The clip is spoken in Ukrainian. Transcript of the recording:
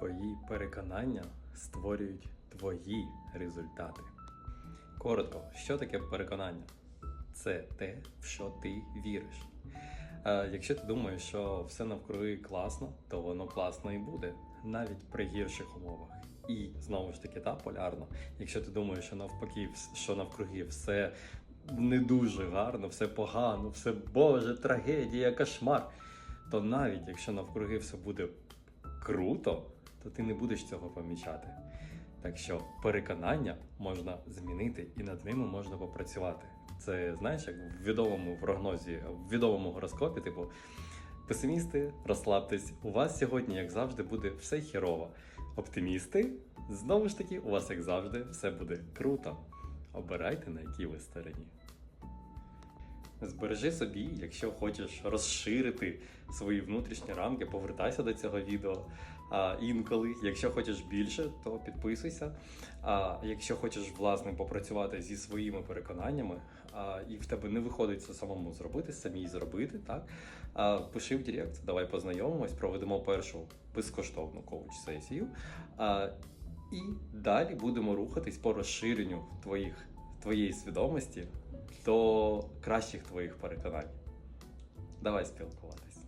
Твої переконання створюють твої результати. Коротко, що таке переконання? Це те, в що ти віриш. Е, якщо ти думаєш, що все навкруги класно, то воно класно і буде, навіть при гірших умовах. І знову ж таки, та полярно. Якщо ти думаєш, що навпаки, що навкруги все не дуже гарно, все погано, все Боже, трагедія, кошмар, то навіть якщо навкруги все буде круто, то ти не будеш цього помічати. Так що переконання можна змінити і над ними можна попрацювати. Це знаєш, як в відомому прогнозі, в відомому гороскопі, типу, песимісти, розслабтесь, у вас сьогодні, як завжди, буде все хірово. Оптимісти, знову ж таки, у вас, як завжди, все буде круто. Обирайте, на якій ви стороні. Збережи собі, якщо хочеш розширити свої внутрішні рамки, повертайся до цього відео. А, інколи, якщо хочеш більше, то підписуйся. А якщо хочеш власне попрацювати зі своїми переконаннями, а, і в тебе не виходить це самому зробити, самій зробити, так а, пиши в Директ, давай познайомимось, проведемо першу безкоштовну коуч-сесію. А, і далі будемо рухатись по розширенню твоїх, твоєї свідомості до кращих твоїх переконань. Давай спілкуватись.